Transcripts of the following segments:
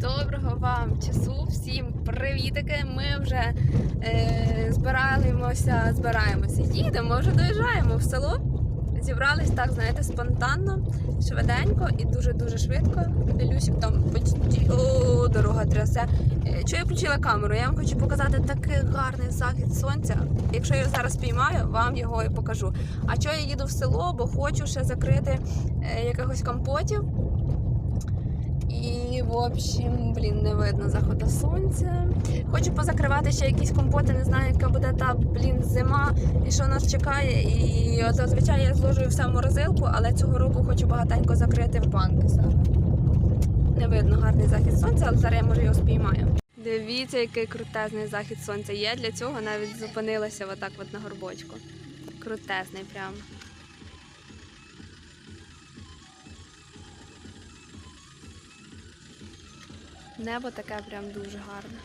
Доброго вам часу, всім привітики. Ми вже е, збираємося, збираємося. Їдемо, вже доїжджаємо в село. Зібрались так, знаєте, спонтанно, швиденько і дуже-дуже швидко. Люсік там почти о, дорога трясе. Е, Чого я включила камеру? Я вам хочу показати такий гарний захід сонця. Якщо я зараз спіймаю, вам його і покажу. А чого я їду в село, бо хочу ще закрити е, якихось компотів. І, в общем, блін, не видно заходу сонця. Хочу позакривати ще якісь компоти, не знаю, яка буде та блін зима і що нас чекає. І от зазвичай я зложую все в морозилку, але цього року хочу багатенько закрити в банки саме. Не видно гарний захід сонця, але зараз я може його спіймаю. Дивіться, який крутезний захід сонця. Я для цього навіть зупинилася отак от на горбочку. Крутезний прям. Небо таке прям дуже гарне.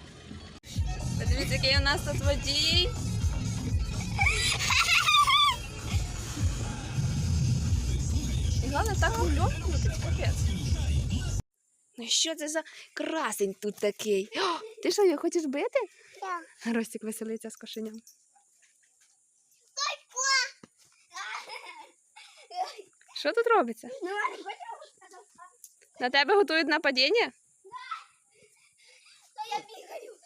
Подивіться, який у нас тут водій. І головне так крутить, капець. Ну що це за красень тут такий? О, ти що, його хочеш бити? Так. Ростик веселиться з кошеням. Що тут робиться? Ну? На тебе готують нападіння? То я бігаю.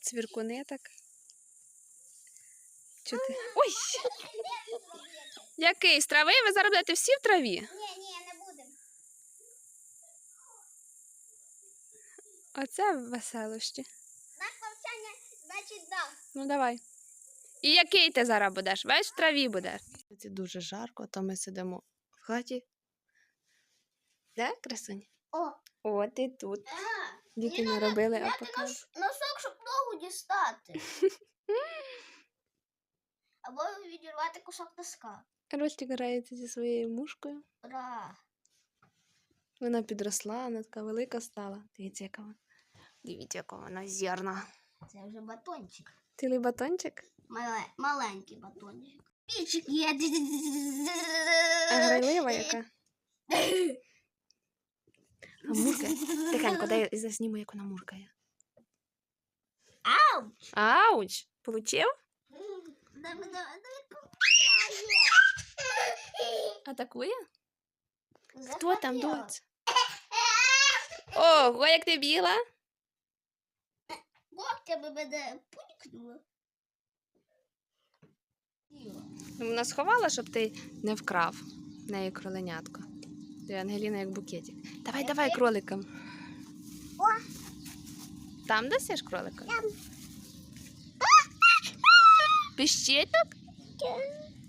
Цвіркуни так. Чи ти? Ой! Який з трави? Ви зараз будете всі в траві? Ні, ні, не будемо. Оце веселощі. Наш навчання, значить, да. Ну давай. І який ти зараз будеш? Весь в траві будеш. Це дуже жарко, то ми сидимо в хаті. Де, красунь? О, О, ти тут. Діти наробили надо апокал. нос- носок, щоб ногу дістати. Або відірвати кусок носка. Ростик грається зі своєю мушкою. Ура. Вона підросла, вона така велика стала. Дивіться, яка вона. Дивіться, яка вона зірна. Це вже батончик. Цілий батончик. Мале, маленький батончик. Пічик є. А грайлива яка. А мурка. Тихенько, дай я засніму, як вона муркає. Ауч! Ауч! Получив? Атакує? Хто там, доць? Ого, як ти біла? Когтями мене пунькнуло. Вона сховала, щоб ти не вкрав в неї кроленятко. Ти Ангеліна як букетик. Давай, давай кроликам. О. Там досиш кролика? Там. Піщить так?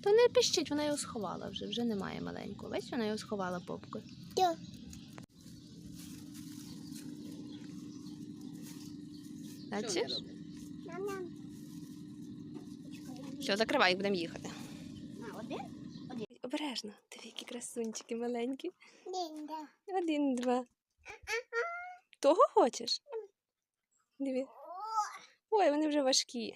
То не піщить, вона його сховала вже, вже немає маленького. Бачиш, вона його сховала попкою. Бачиш? Все, закривай, будемо їхати. Обережно, які красунчики маленькі. Один, два. Один, два. Того хочеш? Диві. Ой, вони вже важкі.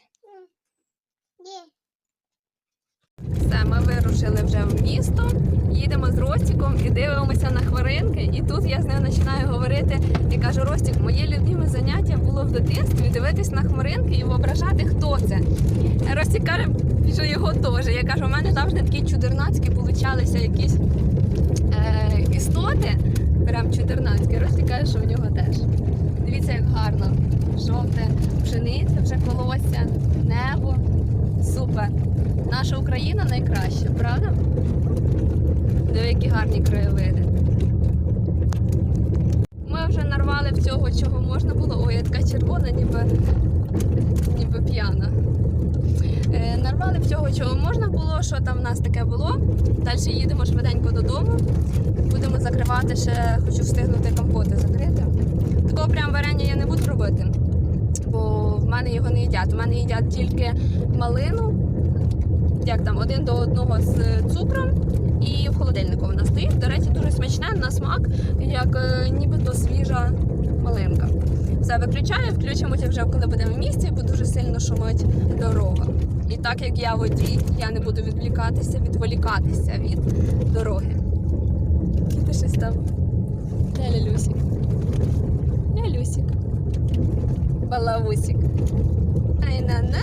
Все, ми вирушили вже в місто, їдемо з Ростіком і дивимося на хмаринки. І тут я з ним починаю говорити і кажу: Ростік, моє любиме заняття було в дитинстві дивитись на хмаринки і виображати, хто це. Ростік каже, що його теж. Я кажу, у мене завжди такі чудернацькі получалися якісь е, істоти. Прям чудернацькі. Ростік каже, що в нього теж. Дивіться, як гарно. Жовте пшениця, вже колося, небо. Супер. Наша Україна найкраща, правда? Диви, які гарні краєвиди. Ми вже нарвали всього, чого можна було. Ой, я така червона, ніби, ніби п'яна. Е, нарвали всього, чого можна було, що там в нас таке було. Далі їдемо швиденько додому. Будемо закривати ще, хочу встигнути компоти закрити. Такого прям варення я не буду робити, бо в мене його не їдять. У мене їдять тільки малину, як там один до одного з цукром, і в холодильнику вона стоїть. До речі, дуже смачне на смак, як е, нібито свіжа малинка. Все виключаю, включимо вже коли будемо в місті, бо дуже сильно шумить дорога. І так як я водій, я не буду відвлікатися, відволікатися від дороги. Діти щось там. Де Лялюсик? Лялюсик. Балавусик. Ай на на.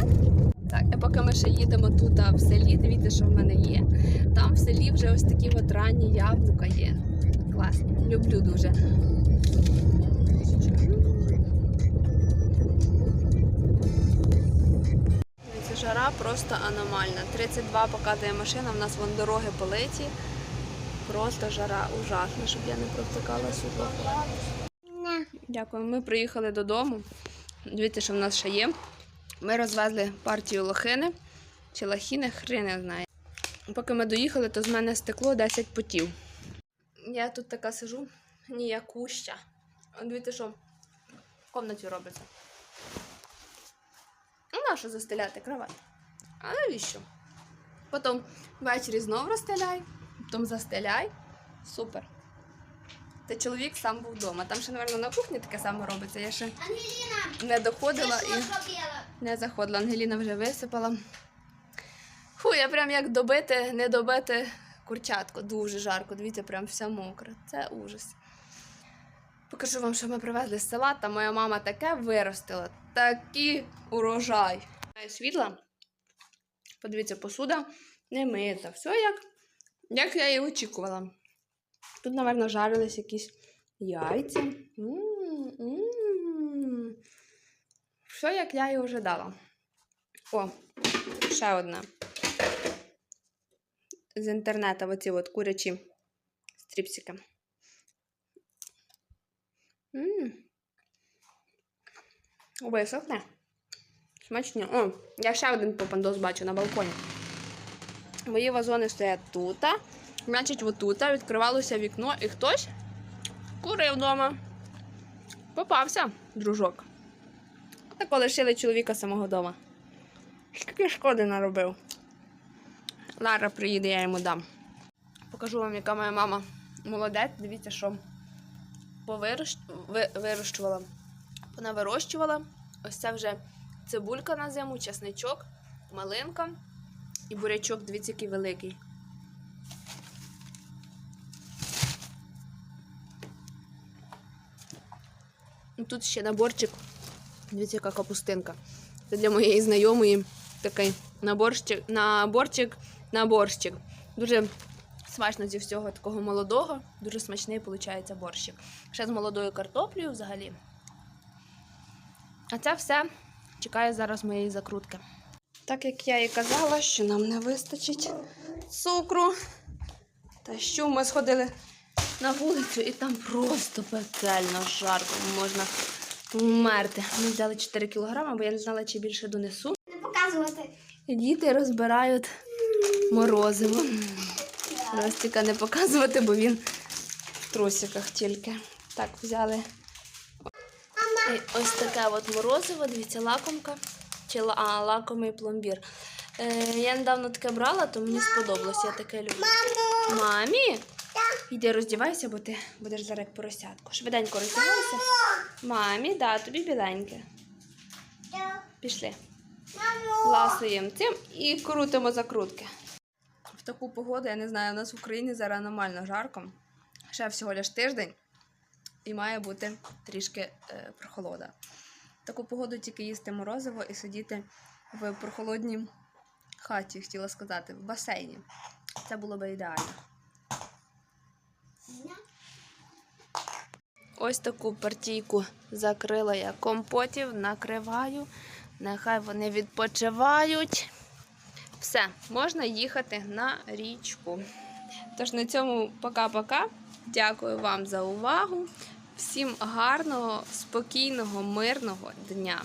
Так, і поки ми ще їдемо тут в селі, дивіться, що в мене є. Там в селі вже ось такі от ранні яблука є. Класні. Люблю дуже. Жара просто аномальна. 32 показує машина, в нас вон дороги политі. Просто жара ужасна, щоб я не провтикала. На. Дякую. Ми приїхали додому. Дивіться, що в нас ще є. Ми розвезли партію лохини чи лахіни, хрен не знає. Поки ми доїхали, то з мене стекло 10 потів. Я тут така сижу, ніякуща. Дивіться, що в кімнаті робиться. Ну, нащо застеляти кровать? А навіщо? Потім ввечері знов розстеляй, потім застеляй. Супер. Та чоловік сам був вдома. Там ще, напевно, на кухні таке саме робиться. Я ще Ангеліна, не доходила ти і зробила? Не заходила. Ангеліна вже висипала. Фу, я прям як добити, не добити курчатку. Дуже жарко. Дивіться, прям вся мокра. Це ужас. Покажу вам, що ми привезли з села. Та моя мама таке виростила. Такий урожай. Світла. Подивіться, посуда не мита. Все як, як я і очікувала. Тут, напевно, жарились якісь яйця. М-м-м. Все, як я і ожидала. О, ще одна. З інтернету оці от курячі стріпсики. М. Висохне. Смачно. О, я ще один попандос бачу на балконі. Мої вазони стоять тут. Значить, отут відкривалося вікно і хтось курив вдома. Попався, дружок. Так лишили чоловіка самого вдома. Скільки шкоди наробив. Лара приїде, я йому дам. Покажу вам, яка моя мама молодець. Дивіться, що повирощ... ви- вирощувала. Вона вирощувала. Ось це вже цибулька на зиму, чесничок, малинка і бурячок, дивіться, який великий. Тут ще наборчик. Дивіться, яка капустинка. Це для моєї знайомої такий наборчик, наборчик, наборщик. Дуже смачно зі всього такого молодого. Дуже смачний виходить борщик. Ще з молодою картоплею взагалі. А це все чекає зараз моєї закрутки. Так як я і казала, що нам не вистачить цукру. Та що ми сходили на вулицю і там просто пекельно жарко, можна вмерти. Ми взяли 4 кілограми, бо я не знала, чи більше донесу. Не показувати. Діти розбирають морозиво. Ростіка не показувати, бо він в трусиках тільки. Так, взяли І ось таке от морозиво, дивіться, лакомка. Чи а, лакомий пломбір. Е, я недавно таке брала, то мені сподобалось, я таке люблю. Мамі? Іди роздівайся, бо ти будеш зараз як поросятко. Швиденько роздівайся. Мамі, да, тобі біленьке. Пішли. Ласуємо цим і крутимо закрутки. В таку погоду, я не знаю, у нас в Україні зараз аномально жарко. Ще всього лиш тиждень і має бути трішки е, прохолода. В таку погоду тільки їсти морозиво і сидіти в прохолодній хаті, хотіла сказати, в басейні. Це було би ідеально. Ось таку партійку закрила я компотів, накриваю. Нехай вони відпочивають. Все, можна їхати на річку. Тож на цьому пока-пока. Дякую вам за увагу. Всім гарного, спокійного, мирного дня.